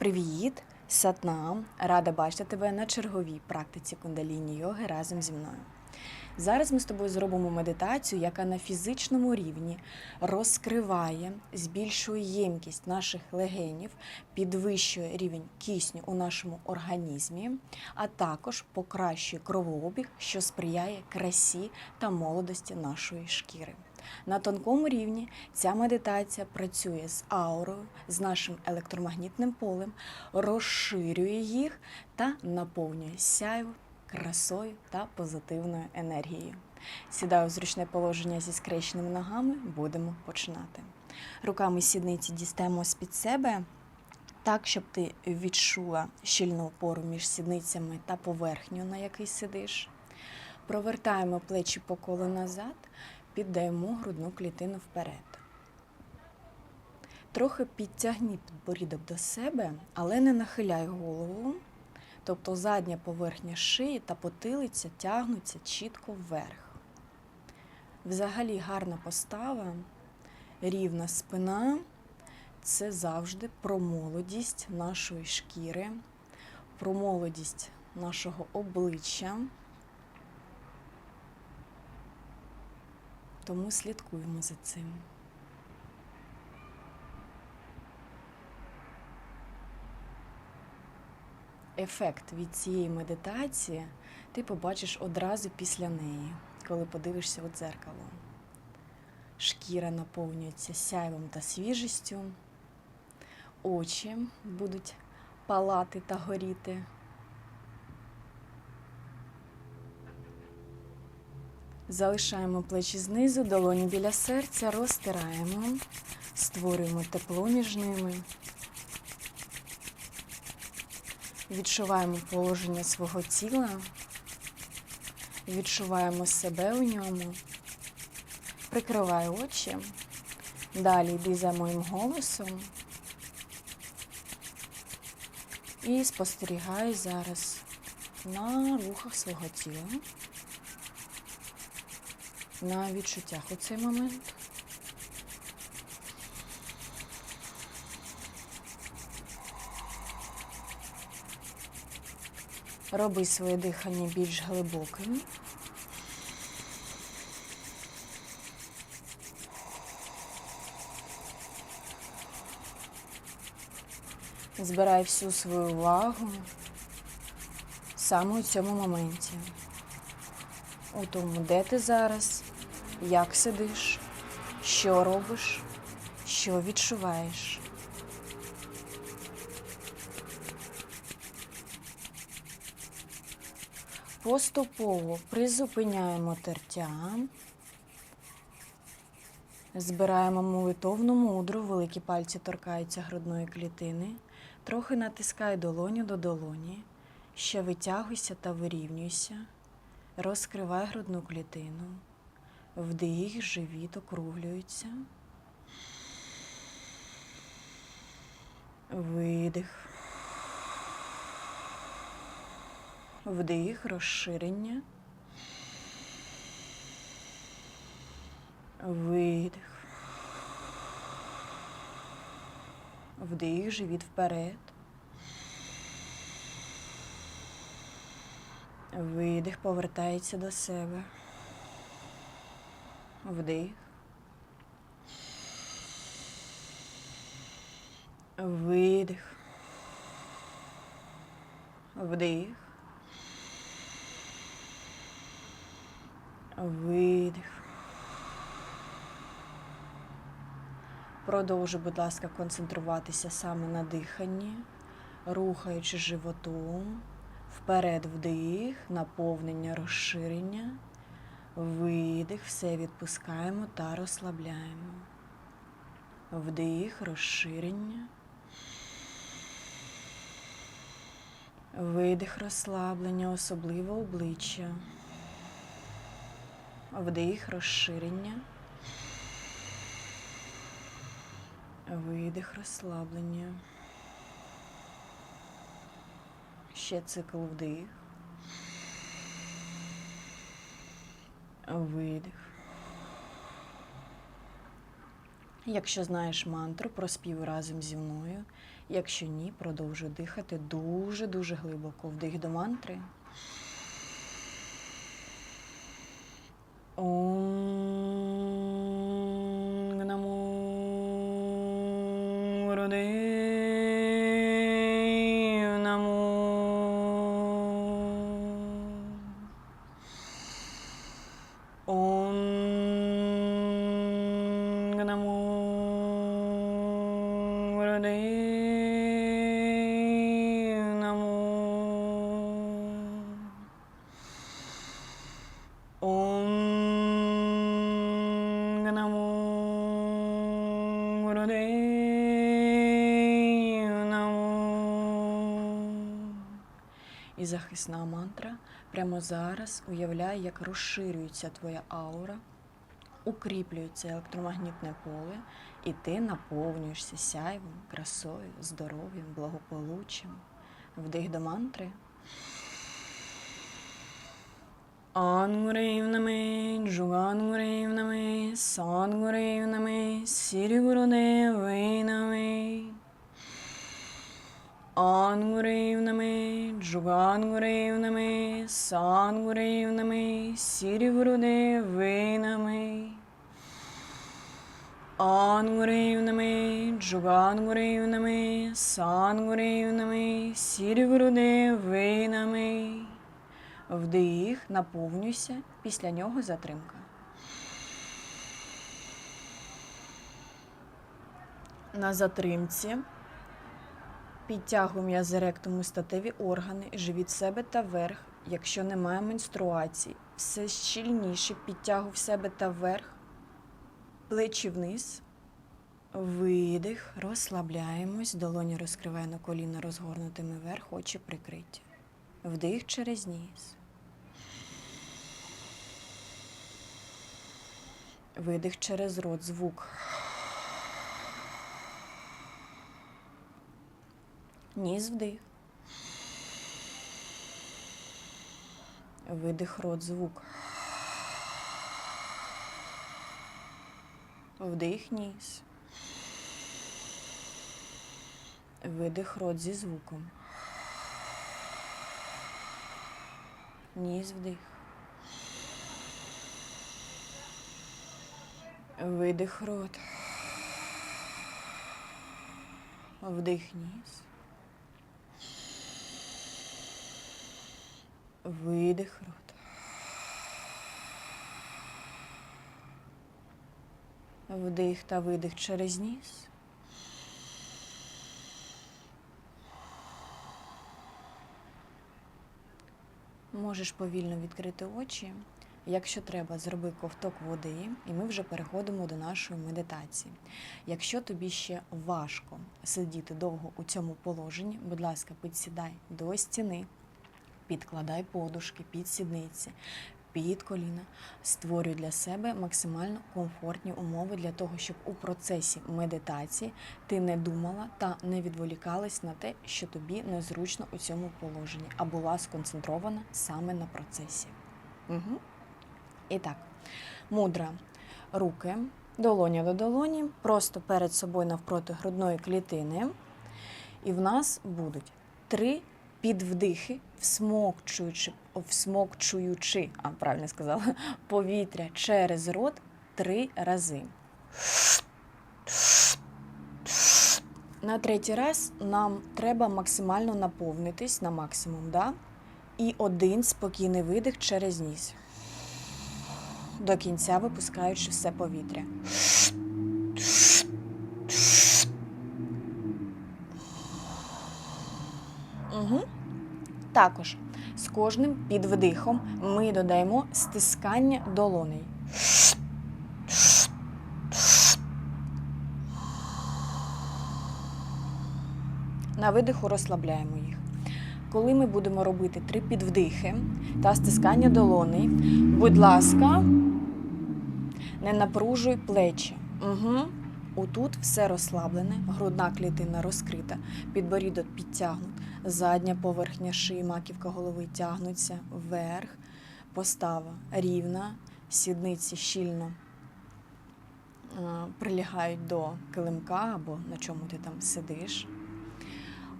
Привіт, Сатнам! Рада бачити тебе на черговій практиці кундаліні йоги разом зі мною. Зараз ми з тобою зробимо медитацію, яка на фізичному рівні розкриває, збільшує ємкість наших легенів, підвищує рівень кисню у нашому організмі, а також покращує кровообіг, що сприяє красі та молодості нашої шкіри. На тонкому рівні ця медитація працює з аурою, з нашим електромагнітним полем, розширює їх та наповнює сяйво, красою та позитивною енергією. Сідаю в зручне положення зі скрещеними ногами, будемо починати. Руками сідниці дістаємо з-під себе. Так, щоб ти відчула щільну опору між сідницями та поверхню, на якій сидиш. Провертаємо плечі по колу назад, піддаємо грудну клітину вперед. Трохи підтягни підборідок до себе, але не нахиляй голову. Тобто задня поверхня шиї та потилиця тягнуться чітко вверх. Взагалі гарна постава, рівна спина це завжди про молодість нашої шкіри, про молодість нашого обличчя. Тому слідкуємо за цим. Ефект від цієї медитації ти побачиш одразу після неї, коли подивишся у дзеркало. Шкіра наповнюється сяйвом та свіжістю, очі будуть палати та горіти. Залишаємо плечі знизу, долоні біля серця, розтираємо, створюємо тепло між ними. Відчуваємо положення свого тіла, відчуваємо себе у ньому, прикривай очі. Далі йди за моїм голосом і спостерігай зараз на рухах свого тіла, на відчуттях у цей момент. Роби своє дихання більш глибоким. Збирай всю свою увагу саме у цьому моменті. У тому, де ти зараз, як сидиш, що робиш, що відчуваєш. Поступово призупиняємо тертя, збираємо молитовну мудру, великі пальці торкаються грудної клітини, трохи натискай долоню до долоні, ще витягуйся та вирівнюйся, розкривай грудну клітину, вдих, живіт округлюється, видих. Вдих, розширення. Видих. Вдих, живіт вперед. Видих, повертається до себе. Вдих. Видих. Вдих. Видих. Продовжуй, будь ласка, концентруватися саме на диханні, рухаючи животом, вперед вдих, наповнення, розширення, видих, все відпускаємо та розслабляємо. Вдих, розширення. Видих, розслаблення, особливо обличчя. Вдих, розширення. Видих, розслаблення. Ще цикл вдих. Видих. Якщо знаєш мантру, проспів разом зі мною. Якщо ні, продовжуй дихати дуже-дуже глибоко. Вдих до мантри. Ом Намо Гурудею захисна мантра прямо зараз уявляй, як розширюється твоя аура, укріплюється електромагнітне поле, і ти наповнюєшся сяйвом, красою, здоров'ям, благополуччям. Вдих до мантри. Ангурів нами, джугангурів нами, сангурів нами, сірігурудеви нами. Ангурів нами, джугангурів нами, сангурів нами, сірігурудеви нами. Вдих, наповнюйся, після нього затримка. На затримці підтягуй м'язи ректуму статеві органи, живіт себе та вверх. Якщо немає менструації, все щільніше підтягуй в себе та вверх, плечі вниз. Видих, розслабляємось, долоні розкриває на коліна розгорнутими вверх, очі прикриті. Вдих через ніс. Видих через рот, звук. Ніс вдих. Видих рот, звук. Вдих ніс. Видих рот зі звуком. Ніс вдих. Видих рот. Вдих ніс. Видих рот. Вдих та видих через ніс. Можеш повільно відкрити очі. Якщо треба, зроби ковток води, і ми вже переходимо до нашої медитації. Якщо тобі ще важко сидіти довго у цьому положенні, будь ласка, підсідай до стіни, підкладай подушки під сідниці, під коліна, створюй для себе максимально комфортні умови для того, щоб у процесі медитації ти не думала та не відволікалась на те, що тобі незручно у цьому положенні, а була сконцентрована саме на процесі. Угу. І так, мудра руки, долоня до долоні, просто перед собою навпроти грудної клітини. І в нас будуть три підвдихи, всмокчуючи, всмокчуючи, а правильно сказала, повітря через рот три рази. На третій раз нам треба максимально наповнитись на максимум, да? і один спокійний видих через ніс. До кінця випускаючи все повітря. Угу. Також з кожним підвдихом ми додаємо стискання долоней. На видиху розслабляємо їх. Коли ми будемо робити три підвдихи та стискання долоней, будь ласка, не напружуй плечі. Угу. Отут все розслаблене, грудна клітина розкрита, підборідок підтягнут, задня поверхня шиї, маківка голови тягнуться вверх, постава рівна, сідниці щільно е, прилягають до килимка або на чому ти там сидиш.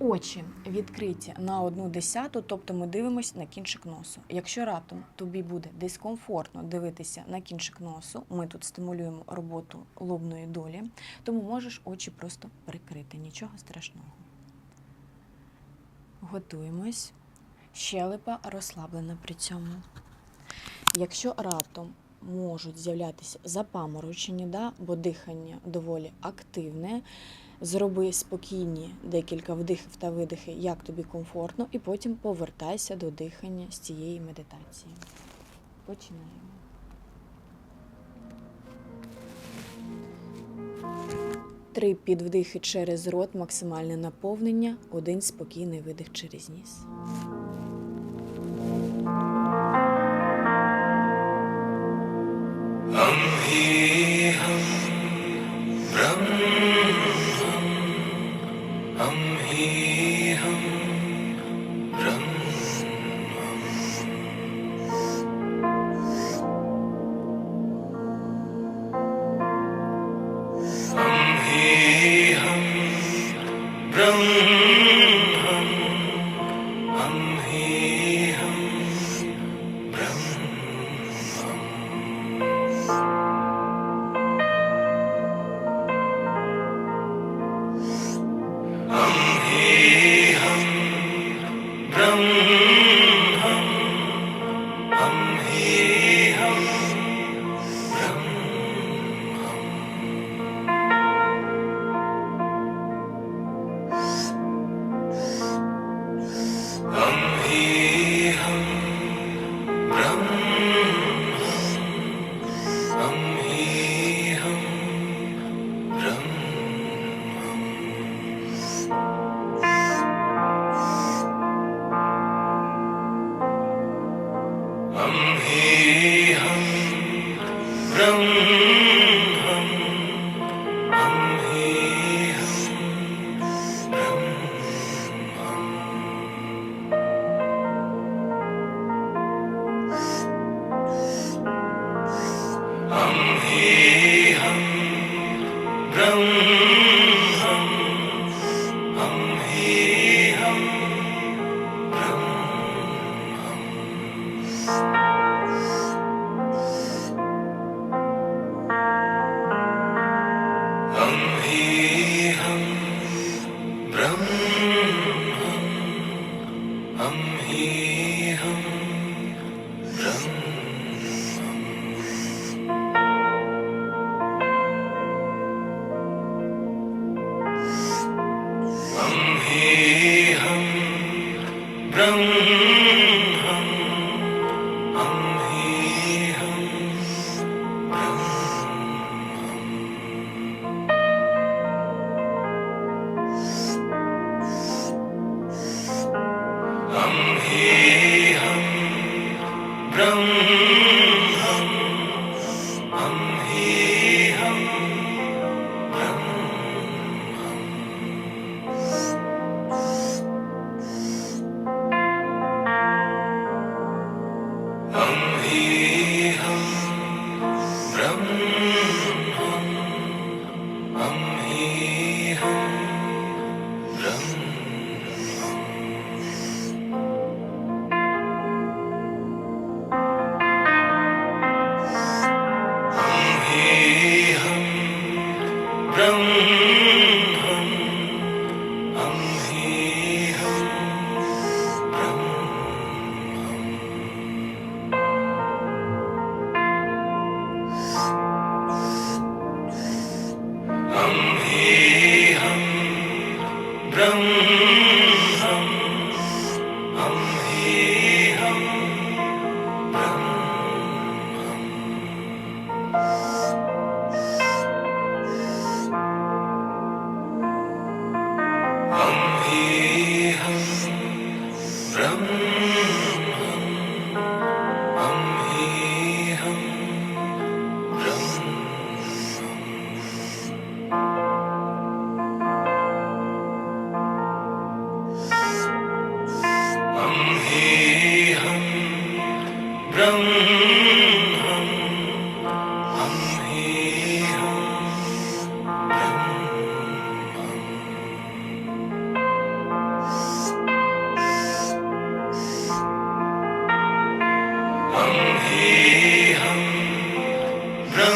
Очі відкриті на одну десяту, тобто ми дивимося на кінчик носу. Якщо раптом тобі буде дискомфортно дивитися на кінчик носу, ми тут стимулюємо роботу лобної долі, тому можеш очі просто прикрити. Нічого страшного. Готуємось. Щелепа розслаблена при цьому. Якщо раптом можуть з'являтися запаморочення, да, бо дихання доволі активне, зроби спокійні декілька вдихів та видихи, як тобі комфортно, і потім повертайся до дихання з цієї медитації. Починаємо. Три підвдихи через рот, максимальне наповнення, один спокійний видих через ніс. हम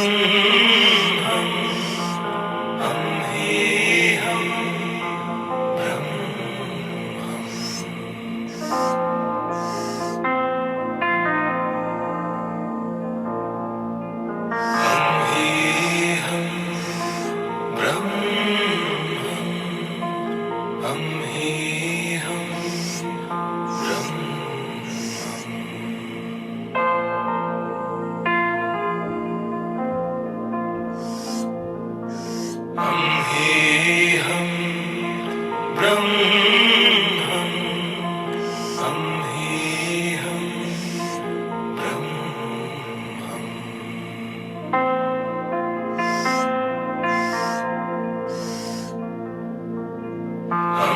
Mm-hmm. Oh.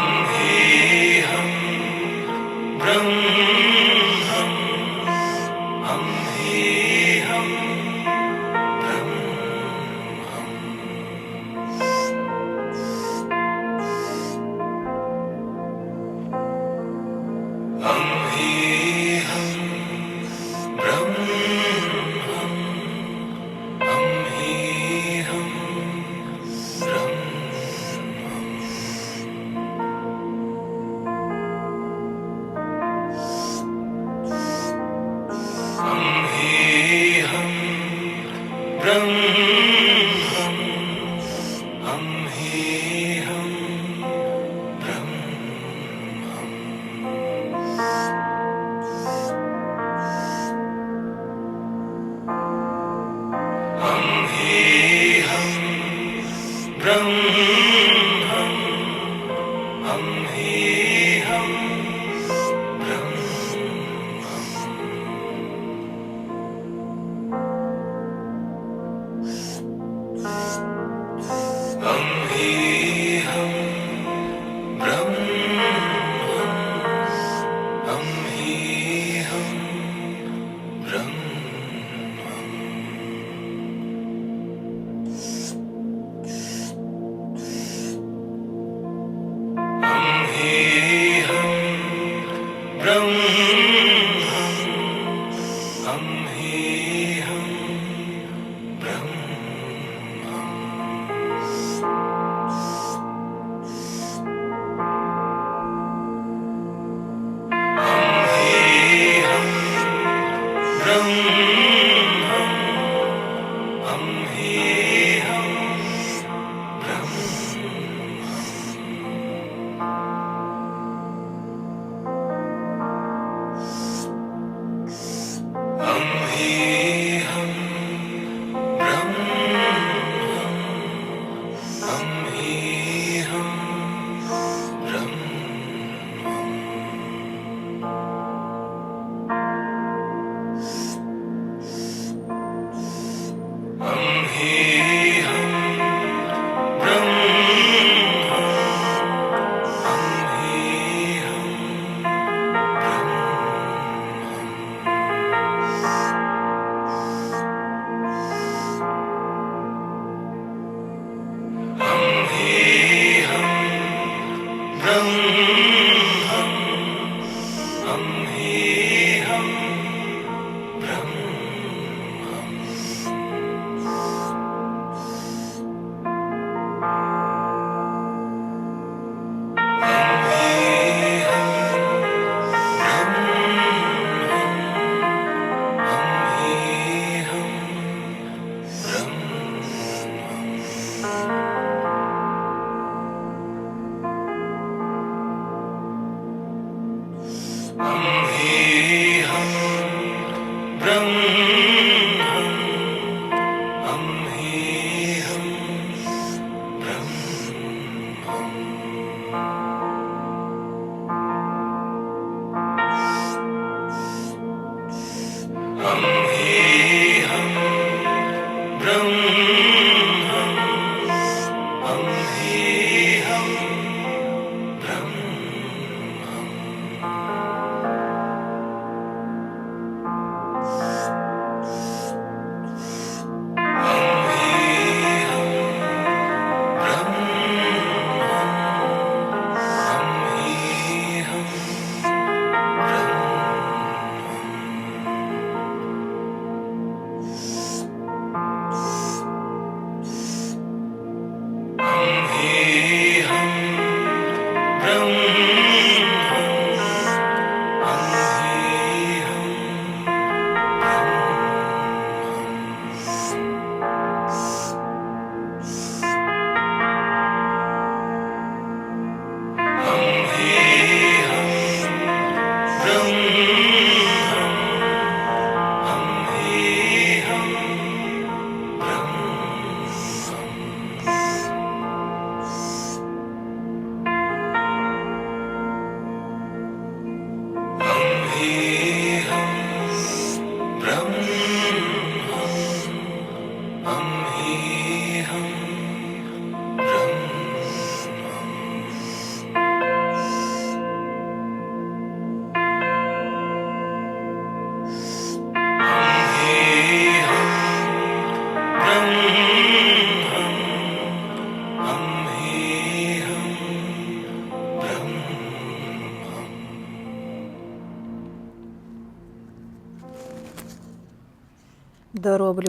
Amen.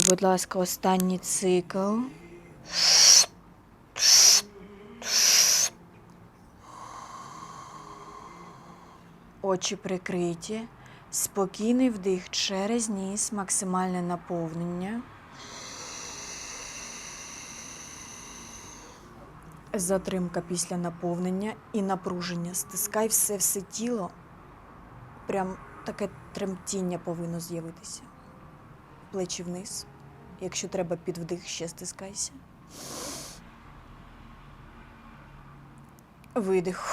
Будь ласка, останній цикл. Очі прикриті. Спокійний вдих через ніс, максимальне наповнення. Затримка після наповнення і напруження. Стискай все все тіло. Прям таке тремтіння повинно з'явитися. Плечі вниз. Якщо треба під вдих, ще стискайся. Видих.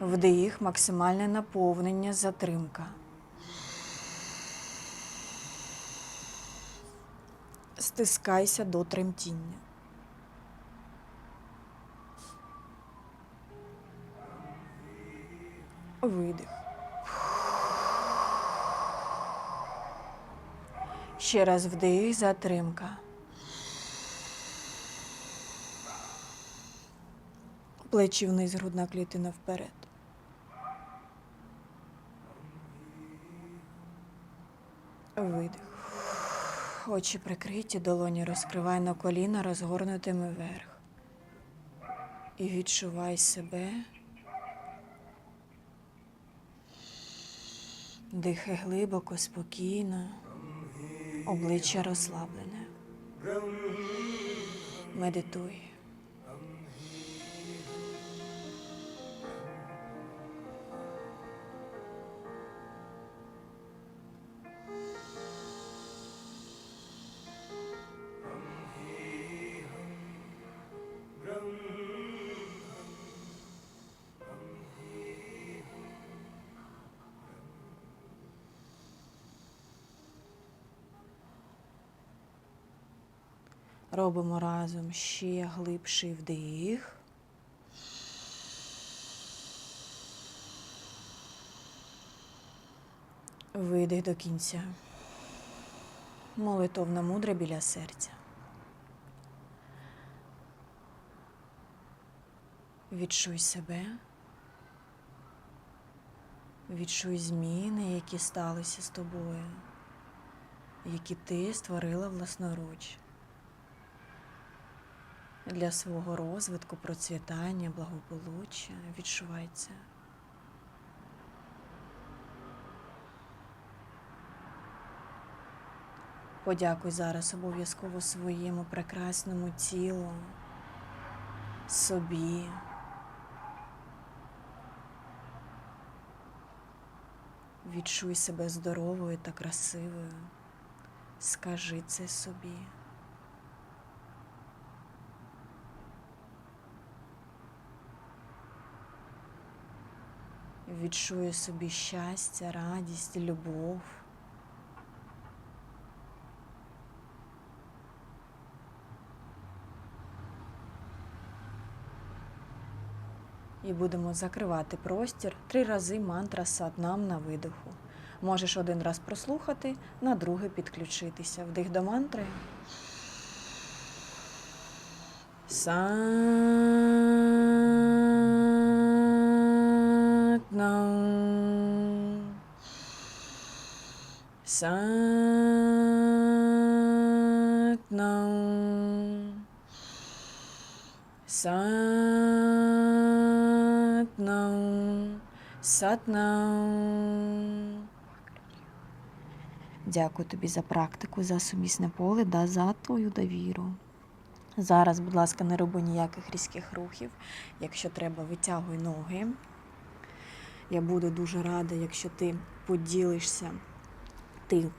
Вдих, максимальне наповнення, затримка. Стискайся до тремтіння. Видих. Ще раз вдих, затримка. Плечі вниз, грудна клітина вперед. Видих. Очі прикриті, долоні розкривай на коліна, розгорнутими вверх. І відчувай себе. Дихай глибоко, спокійно, обличчя розслаблене. Медитуй. Робимо разом ще глибший вдих. Видих до кінця. Молитовна мудра біля серця. Відчуй себе. Відчуй зміни, які сталися з тобою, які ти створила власноруч для свого розвитку, процвітання, благополуччя. Відчувай це. Подякуй зараз обов'язково своєму прекрасному тілу, собі. Відчуй себе здоровою та красивою. Скажи це собі. Відчую собі щастя, радість, любов. І будемо закривати простір три рази мантра сатнам на видиху. Можеш один раз прослухати, на другий підключитися. Вдих до мантри. Сатнам. Сатнам. Сатнам. Сатнам. Дякую тобі за практику, за сумісне поле та за твою довіру. Зараз, будь ласка, не роби ніяких різких рухів. Якщо треба, витягуй ноги. Я буду дуже рада, якщо ти поділишся тим,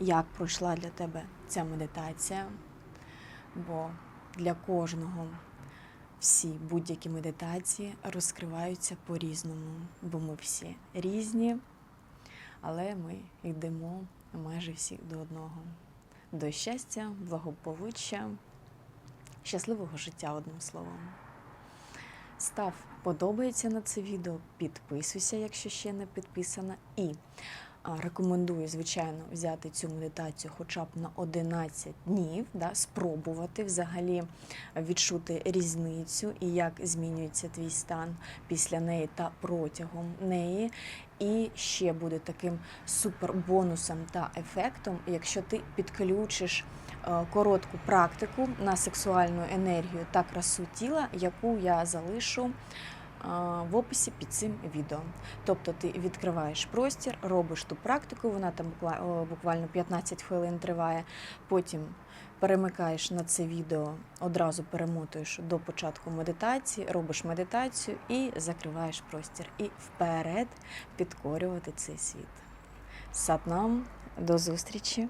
як пройшла для тебе ця медитація. Бо для кожного всі будь-які медитації розкриваються по-різному, бо ми всі різні, але ми йдемо майже всі до одного. До щастя, благополуччя, щасливого життя, одним словом. Став подобається на це відео, підписуйся, якщо ще не підписана. І Рекомендую, звичайно, взяти цю медитацію хоча б на 11 днів, да, спробувати взагалі відчути різницю і як змінюється твій стан після неї та протягом неї. І ще буде таким супербонусом та ефектом, якщо ти підключиш е, коротку практику на сексуальну енергію та красу тіла, яку я залишу в описі під цим відео. Тобто ти відкриваєш простір, робиш ту практику, вона там буквально 15 хвилин триває. Потім перемикаєш на це відео, одразу перемотуєш до початку медитації, робиш медитацію і закриваєш простір. І вперед підкорювати цей світ. Сатнам, до зустрічі!